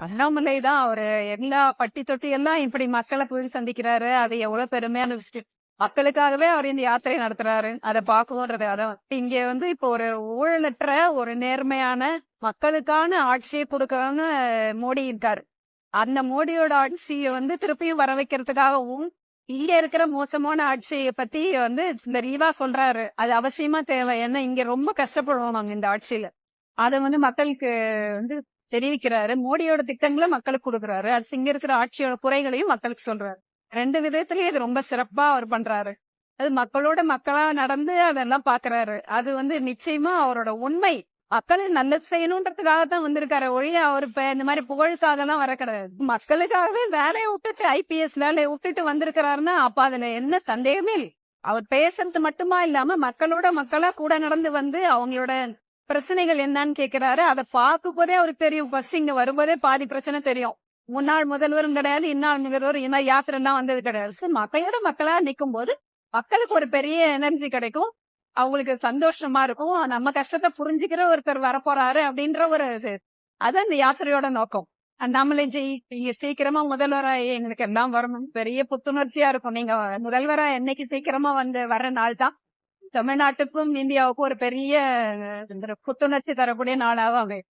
அண்ணாமலை தான் அவரு. எல்லா பட்டி தொட்டி எல்லாம் இப்படி மக்களை போய் சந்திக்கிறாரு. அது எவ்வளவு பெருமையான விஷயம். மக்களுக்காகவே அவர் இந்த யாத்திரை நடத்துறாரு. அதை பார்க்கணுன்றது அதான். இங்க வந்து இப்போ ஒரு ஊழலற்ற ஒரு நேர்மையான மக்களுக்கான ஆட்சியை கொடுக்கறன்னு மோடி இருக்காரு. அந்த மோடியோட ஆட்சியை வந்து திருப்பியும் வர வைக்கிறதுக்காகவும் இங்க இருக்கிற மோசமான ஆட்சியை பத்தி வந்து இந்த ரீவா சொல்றாரு. அது அவசியமா தேவை. ஏன்னா இங்க ரொம்ப கஷ்டப்படுவோம் நாங்க இந்த ஆட்சியில. அதை வந்து மக்களுக்கு வந்து தெரிவிக்கிறாரு மோடியோட திட்டங்களை மக்களுக்கு கொடுக்குறாரு. அது இங்க இருக்கிற ஆட்சியோட குறைகளையும் மக்களுக்கு சொல்றாரு. ரெண்டு விதத்திலயும் இது ரொம்ப சிறப்பா அவர் பண்றாரு. அது மக்களோட மக்களா நடந்து அதெல்லாம் பாக்குறாரு. அது வந்து நிச்சயமா அவரோட உண்மை. மக்கள் நல்லது செய்யணுன்றதுக்காக தான் வந்திருக்காரு ஒழிய அவர் இப்ப இந்த மாதிரி புகழுக்காக எல்லாம் வர கிடையாது. மக்களுக்காகவே வேலையை விட்டுட்டு ஐபிஎஸ் வேலையை விட்டுட்டு வந்திருக்கிறாருன்னா அப்ப அதுல என்ன சந்தேகமே இல்லை. அவர் பேசுறது மட்டுமா இல்லாம மக்களோட மக்களா கூட நடந்து வந்து அவங்களோட பிரச்சனைகள் என்னன்னு கேக்குறாரு. அதை பார்க்கும் போதே அவருக்கு தெரியும். ஃபர்ஸ்ட் இங்க வரும்போதே பாதி பிரச்சனை தெரியும். முன்னாள் முதல்வரும் கிடையாது இன்னாள் முதல்வர் இந்த யாத்திரைலாம் வந்தது கிடையாது. மக்களோட மக்களா நிக்கும் போது மக்களுக்கு ஒரு பெரிய எனர்ஜி கிடைக்கும். அவங்களுக்கு சந்தோஷமா இருக்கும். நம்ம கஷ்டத்தை புரிஞ்சுக்கிற ஒருத்தர் வரப்போறாரு அப்படின்ற ஒரு அது அந்த யாத்திரையோட நோக்கம். நம்மளே ஜெய் சீக்கிரமா முதல்வரா எங்களுக்கு எல்லாம் வரணும். பெரிய புத்துணர்ச்சியா இருக்கும். நீங்க முதல்வரா என்னைக்கு சீக்கிரமா வந்து வர்ற நாள் தான். தமிழ்நாட்டுக்கும் இந்தியாவுக்கும் ஒரு பெரிய புத்துணர்ச்சி தரக்கூடிய நாளாக அமையும்.